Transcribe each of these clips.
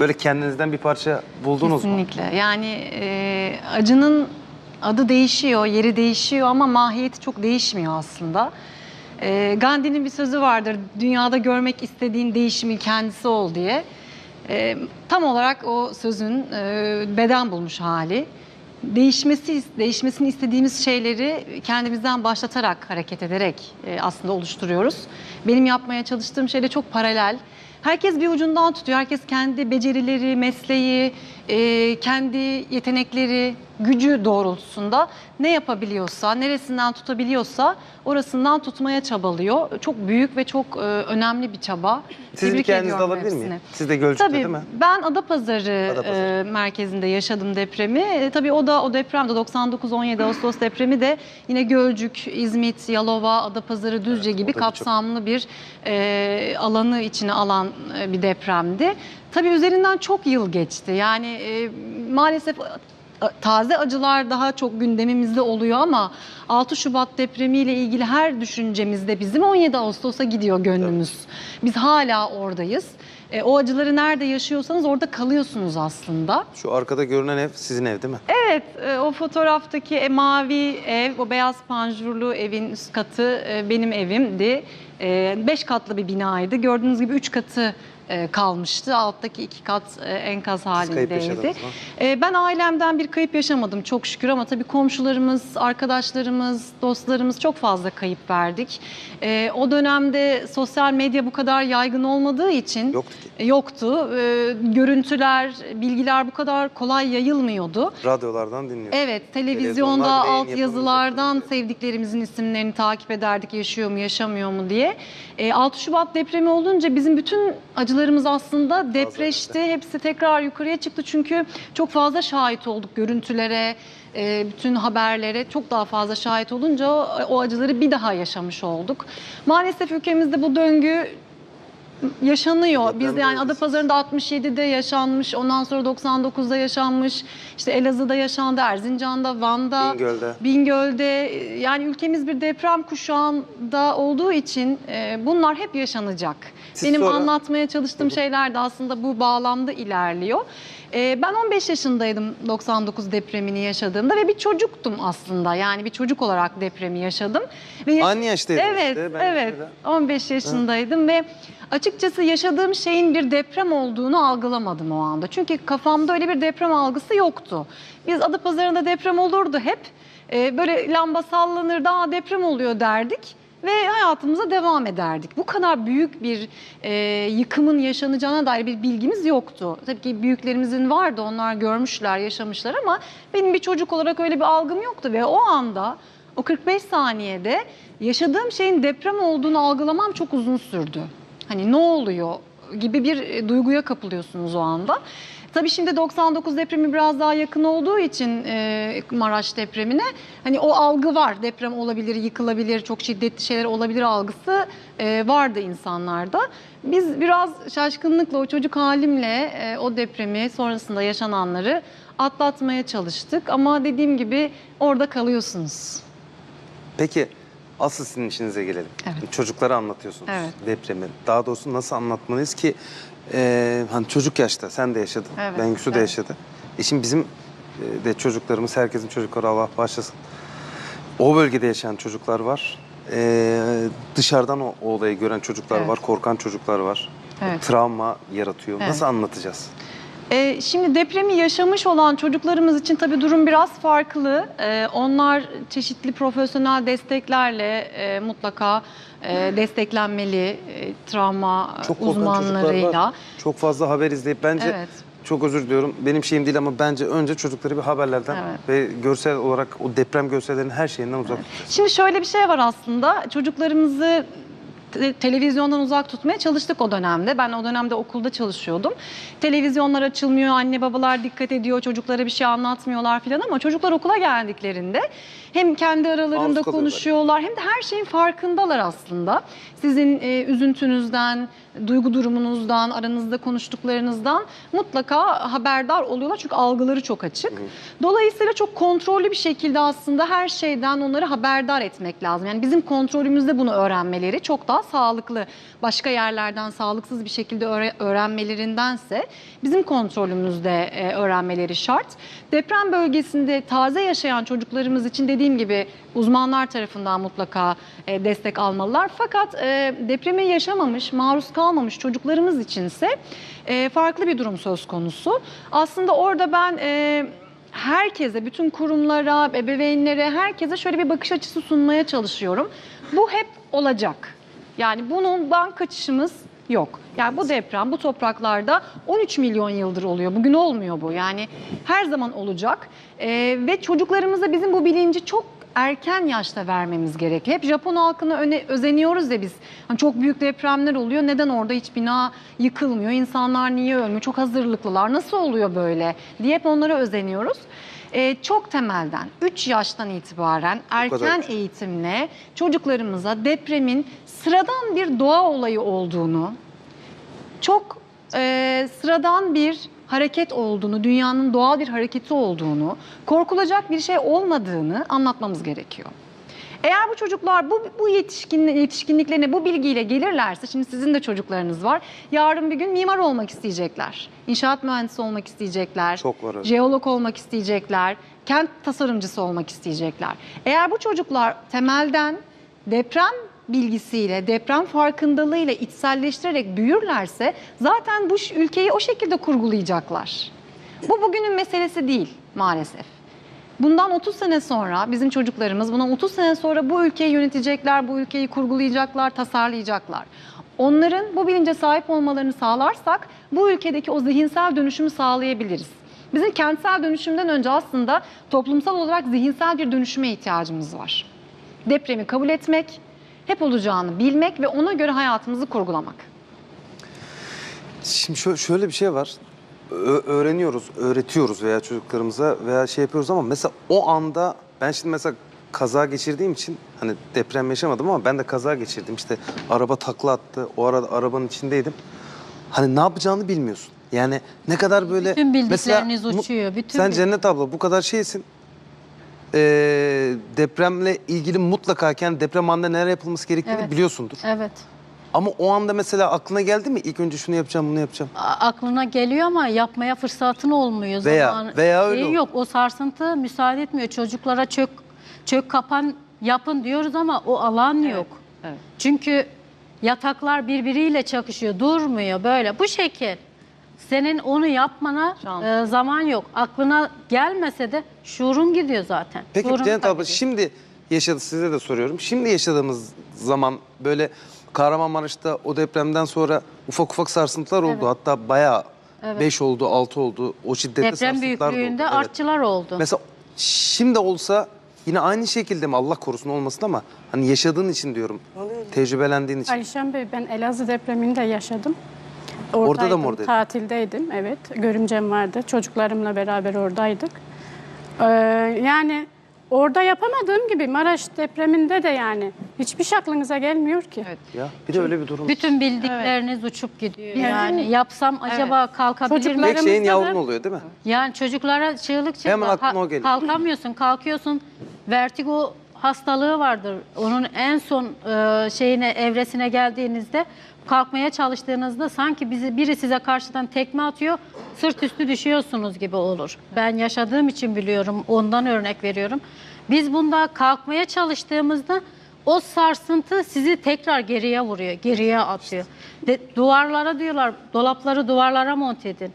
Böyle kendinizden bir parça buldunuz mu? Kesinlikle. Yani e, acının adı değişiyor, yeri değişiyor ama mahiyeti çok değişmiyor aslında. E, Gandhi'nin bir sözü vardır, dünyada görmek istediğin değişimin kendisi ol diye. E, tam olarak o sözün e, beden bulmuş hali. Değişmesi, değişmesini istediğimiz şeyleri kendimizden başlatarak, hareket ederek e, aslında oluşturuyoruz. Benim yapmaya çalıştığım şey de çok paralel. Herkes bir ucundan tutuyor. Herkes kendi becerileri, mesleği, e, kendi yetenekleri, gücü doğrultusunda ne yapabiliyorsa, neresinden tutabiliyorsa orasından tutmaya çabalıyor. Çok büyük ve çok e, önemli bir çaba. Siz Tebrik hikayenizde ediyorum alabilir miyim? Siz de Gölcük'te Tabii değil mi? ben Adapazarı, Adapazarı. e, merkezinde yaşadım depremi. E, tabii o da o depremde 99-17 Ağustos depremi de yine Gölcük, İzmit, Yalova, Adapazarı, Düzce gibi da çok- kapsamlı bir e, alanı içine alan e, bir depremdi. Tabii üzerinden çok yıl geçti. Yani e, maalesef taze acılar daha çok gündemimizde oluyor ama 6 Şubat depremiyle ilgili her düşüncemizde bizim 17 Ağustos'a gidiyor gönlümüz. Biz hala oradayız. E, o acıları nerede yaşıyorsanız orada kalıyorsunuz aslında. Şu arkada görünen ev sizin ev değil mi? Evet, e, o fotoğraftaki e, mavi ev, o beyaz panjurlu evin üst katı e, benim evimdi. E, beş katlı bir binaydı. Gördüğünüz gibi üç katı e, kalmıştı. Alttaki iki kat e, enkaz halindeydi. E, ben ailemden bir kayıp yaşamadım çok şükür ama tabii komşularımız, arkadaşlarımız, dostlarımız çok fazla kayıp verdik. E, o dönemde sosyal medya bu kadar yaygın olmadığı için Yoktu e, yoktu. E, görüntüler, bilgiler bu kadar kolay yayılmıyordu. Radyolardan dinliyor. Evet, televizyonda alt yazılardan sevdiklerimizin isimlerini takip ederdik, yaşıyor mu, yaşamıyor mu diye. E, 6 Şubat depremi olunca bizim bütün acılarımız aslında depreşti. Hepsi tekrar yukarıya çıktı çünkü çok fazla şahit olduk görüntülere, e, bütün haberlere çok daha fazla şahit olunca o acıları bir daha yaşamış olduk. Maalesef ülkemizde bu döngü yaşanıyor. Biz de yani Adapazarı'nda 67'de yaşanmış, ondan sonra 99'da yaşanmış, işte Elazığ'da yaşandı, Erzincan'da, Van'da, Bingöl'de. Bingöl'de. Yani ülkemiz bir deprem kuşağında olduğu için e, bunlar hep yaşanacak. Siz Benim sonra- anlatmaya çalıştığım şeyler de aslında bu bağlamda ilerliyor. E, ben 15 yaşındaydım 99 depremini yaşadığımda ve bir çocuktum aslında. Yani bir çocuk olarak depremi yaşadım. Ve Aynı yaştaydınız Evet, işte, ben evet. şöyle. 15 yaşındaydım ve açıkçası yaşadığım şeyin bir deprem olduğunu algılamadım o anda. Çünkü kafamda öyle bir deprem algısı yoktu. Biz Adapazarı'nda deprem olurdu hep. Ee, böyle lamba sallanırdı, Aa, deprem oluyor derdik ve hayatımıza devam ederdik. Bu kadar büyük bir e, yıkımın yaşanacağına dair bir bilgimiz yoktu. Tabii ki büyüklerimizin vardı, onlar görmüşler, yaşamışlar ama benim bir çocuk olarak öyle bir algım yoktu ve o anda o 45 saniyede yaşadığım şeyin deprem olduğunu algılamam çok uzun sürdü. Hani ne oluyor gibi bir e, duyguya kapılıyorsunuz o anda. Tabii şimdi 99 depremi biraz daha yakın olduğu için e, Maraş depremine hani o algı var. Deprem olabilir, yıkılabilir, çok şiddetli şeyler olabilir algısı e, vardı insanlarda. Biz biraz şaşkınlıkla o çocuk halimle e, o depremi sonrasında yaşananları atlatmaya çalıştık ama dediğim gibi orada kalıyorsunuz. Peki asıl sizin işinize gelelim. Evet. Çocuklara anlatıyorsunuz Evet. depremi. Daha doğrusu nasıl anlatmalıyız ki e, hani çocuk yaşta sen de yaşadın. Evet, Bengüsü de evet. yaşadı. E şimdi bizim de çocuklarımız herkesin çocukları Allah bağışlasın. O bölgede yaşayan çocuklar var. E, dışarıdan o, o olayı gören çocuklar Evet. var. Korkan çocuklar var. Evet. Travma yaratıyor. Evet. Nasıl anlatacağız? Ee, şimdi depremi yaşamış olan çocuklarımız için tabii durum biraz farklı. Ee, onlar çeşitli profesyonel desteklerle e, mutlaka e, desteklenmeli e, travma Çok korkan çocuklar uzmanlarıyla. var. Çok fazla haber izleyip bence Evet. çok özür diliyorum. Benim şeyim değil ama bence önce çocukları bir haberlerden Evet. ve görsel olarak o deprem görsellerinin her şeyinden uzak tutacağız. Şimdi şöyle bir şey var aslında. Çocuklarımızı te- televizyondan uzak tutmaya çalıştık o dönemde. Ben o dönemde okulda çalışıyordum. Televizyonlar açılmıyor, anne babalar dikkat ediyor, çocuklara bir şey anlatmıyorlar falan ama çocuklar okula geldiklerinde hem kendi aralarında kalıyorlar. konuşuyorlar hem de her şeyin farkındalar aslında. Sizin e, üzüntünüzden, duygu durumunuzdan, aranızda konuştuklarınızdan mutlaka haberdar oluyorlar çünkü algıları çok açık. Dolayısıyla çok kontrollü bir şekilde aslında her şeyden onları haberdar etmek lazım. Yani bizim kontrolümüzde bunu öğrenmeleri çok daha sağlıklı başka yerlerden sağlıksız bir şekilde öğre- öğrenmelerindense bizim kontrolümüzde e, öğrenmeleri şart. Deprem bölgesinde taze yaşayan çocuklarımız için dediğim gibi uzmanlar tarafından mutlaka e, destek almalılar. Fakat e, depremi yaşamamış, maruz kalmamış çocuklarımız içinse e, farklı bir durum söz konusu. Aslında orada ben e, herkese, bütün kurumlara, ebeveynlere, herkese şöyle bir bakış açısı sunmaya çalışıyorum. Bu hep olacak. Yani bundan kaçışımız yok. Yani bu deprem bu topraklarda 13 milyon yıldır oluyor. Bugün olmuyor bu. Yani her zaman olacak. Ee, ve çocuklarımıza bizim bu bilinci çok erken yaşta vermemiz gerekiyor. Hep Japon halkına öne, özeniyoruz ya biz. Hani çok büyük depremler oluyor. Neden orada hiç bina yıkılmıyor? İnsanlar niye ölmüyor? Çok hazırlıklılar. Nasıl oluyor böyle? diye hep onlara özeniyoruz. Ee, çok temelden 3 yaştan itibaren erken eğitimle çocuklarımıza depremin sıradan bir doğa olayı olduğunu, çok e, sıradan bir hareket olduğunu, dünyanın doğal bir hareketi olduğunu, korkulacak bir şey olmadığını anlatmamız gerekiyor. Eğer bu çocuklar bu, bu yetişkin, yetişkinliklerine bu bilgiyle gelirlerse, şimdi sizin de çocuklarınız var, yarın bir gün mimar olmak isteyecekler, inşaat mühendisi olmak isteyecekler, Çok var jeolog olmak isteyecekler, kent tasarımcısı olmak isteyecekler. Eğer bu çocuklar temelden deprem bilgisiyle, deprem farkındalığıyla içselleştirerek büyürlerse zaten bu ülkeyi o şekilde kurgulayacaklar. Bu bugünün meselesi değil maalesef. Bundan 30 sene sonra bizim çocuklarımız bundan 30 sene sonra bu ülkeyi yönetecekler, bu ülkeyi kurgulayacaklar, tasarlayacaklar. Onların bu bilince sahip olmalarını sağlarsak bu ülkedeki o zihinsel dönüşümü sağlayabiliriz. Bizim kentsel dönüşümden önce aslında toplumsal olarak zihinsel bir dönüşüme ihtiyacımız var. Depremi kabul etmek, hep olacağını bilmek ve ona göre hayatımızı kurgulamak. Şimdi şö- şöyle bir şey var. Ö- öğreniyoruz, öğretiyoruz veya çocuklarımıza veya şey yapıyoruz ama mesela o anda ben şimdi mesela kaza geçirdiğim için hani deprem yaşamadım ama ben de kaza geçirdim. İşte araba takla attı. O arada arabanın içindeydim. Hani ne yapacağını bilmiyorsun. Yani ne kadar böyle Bütün bildikleriniz mu- uçuyor, bütün sen Cennet abla bu kadar şeysin. Ee, depremle ilgili mutlaka kendi deprem anında neler yapılması gerektiğini Evet. biliyorsundur. Evet. Ama o anda mesela aklına geldi mi ilk önce şunu yapacağım, bunu yapacağım. A- aklına geliyor ama yapmaya fırsatın olmuyor. Veya- Zaman- veya öyle şeyi yok. O sarsıntı müsaade etmiyor. Çocuklara çök çök kapan yapın diyoruz ama o alan yok. evet. Çünkü yataklar birbiriyle çakışıyor, durmuyor böyle. Bu şekil. Senin onu yapmana Şans. e, zaman yok. Aklına gelmese de şuurun gidiyor zaten. Peki Şuurun Cennet abla şimdi yaşadı size de soruyorum. Şimdi yaşadığımız zaman böyle Kahramanmaraş'ta o depremden sonra ufak ufak sarsıntılar oldu. Evet. Hatta bayağı Evet. 5 oldu, 6 oldu. O şiddetli Deprem sarsıntılar da büyüklüğünde oldu. Evet. artçılar oldu. Mesela şimdi olsa yine aynı şekilde mi Allah korusun olmasın ama hani yaşadığın için diyorum. Tecrübelendiğin için. Ayşem Bey ben Elazığ depremini de yaşadım. Orada da mı oradaydın? Tatildeydim evet. Görümcem vardı. Çocuklarımla beraber oradaydık. Ee, yani orada yapamadığım gibi Maraş depreminde de yani hiçbir şey aklınıza gelmiyor ki. Evet. Ya bir de öyle bir durum. Bütün bildikleriniz uçup gidiyor. Bizim- Yani yapsam acaba kalkabilir miyim? Çocuklar- Tek şeyin yavrun oluyor değil mi? Yani çocuklara çığlık çığlık Hemen aklıma o geliyor. kalkamıyorsun, kalkıyorsun. Vertigo hastalığı vardır. Onun en son e, şeyine evresine geldiğinizde kalkmaya çalıştığınızda sanki bizi biri size karşıdan tekme atıyor, sırt üstü düşüyorsunuz gibi olur. Ben yaşadığım için biliyorum, ondan örnek veriyorum. Biz bunda kalkmaya çalıştığımızda o sarsıntı sizi tekrar geriye vuruyor, geriye atıyor. De, duvarlara diyorlar, dolapları duvarlara monte edin.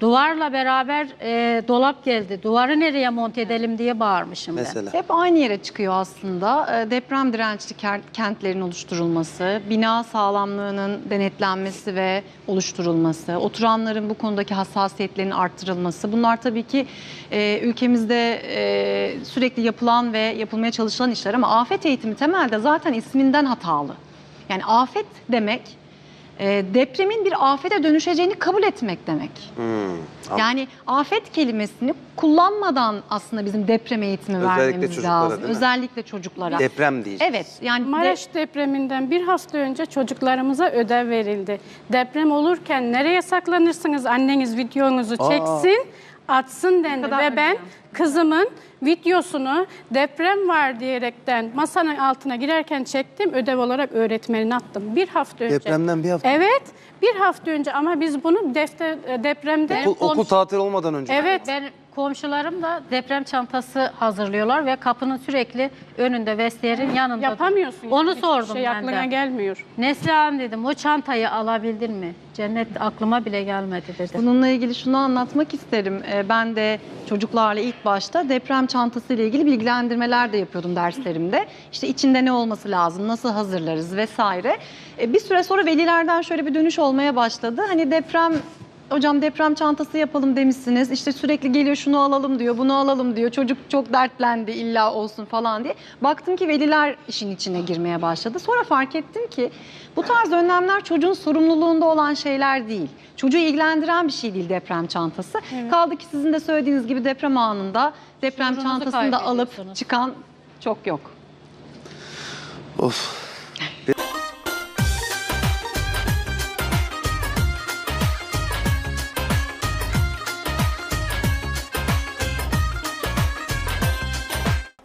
Duvarla beraber e, dolap geldi. Duvarı nereye monte edelim diye bağırmışım ben. Mesela. Hep aynı yere çıkıyor aslında. Ee, Deprem dirençli kentlerin oluşturulması, bina sağlamlığının denetlenmesi ve oluşturulması, oturanların bu konudaki hassasiyetlerinin arttırılması. Bunlar tabii ki e, ülkemizde e, sürekli yapılan ve yapılmaya çalışılan işler ama afet eğitimi temelde zaten isminden hatalı. Yani afet demek e, depremin bir afete dönüşeceğini kabul etmek demek. Hmm. Yani afet kelimesini kullanmadan aslında bizim deprem eğitimi Özellikle vermemiz lazım. değil mi? Özellikle çocuklara. Deprem diyeceğiz. Evet yani de- Maraş depreminden bir hafta önce çocuklarımıza ödev verildi. Deprem olurken nereye saklanırsınız anneniz videonuzu Aa. Atsın dendi kadar ve ben kızımın videosunu deprem var diyerekten masanın altına girerken çektim. Ödev olarak öğretmenine attım. Bir hafta önce. Depremden bir hafta. Evet. Bir hafta önce ama biz bunu defter, e, depremde... Okul, okul tatil olmadan önce. Evet. Ben komşularım da deprem çantası hazırlıyorlar ve kapının sürekli önünde vestiyerin yanında. Yapamıyorsun. Onu Hiçbir sordum şey ben aklına de. gelmiyor. Neslihan dedim o çantayı alabildin mi? Cennet aklıma bile gelmedi dedi. Bununla ilgili şunu anlatmak isterim. Ee, Ben de çocuklarla ilk başta deprem çantası ile ilgili bilgilendirmeler de yapıyordum derslerimde. İşte içinde ne olması lazım, nasıl hazırlarız vesaire. Ee, Bir süre sonra velilerden şöyle bir dönüş olmaya başladı. Hani deprem Hocam deprem çantası yapalım demişsiniz. İşte sürekli geliyor şunu alalım diyor, bunu alalım diyor. Çocuk çok dertlendi illa olsun falan diye. Baktım ki veliler işin içine girmeye başladı. Sonra fark ettim ki bu tarz önlemler çocuğun sorumluluğunda olan şeyler değil. Çocuğu ilgilendiren bir şey değil deprem çantası. Kaldı ki sizin de söylediğiniz gibi deprem anında deprem Şuurunuzu çantasını da alıp çıkan çok yok. Of.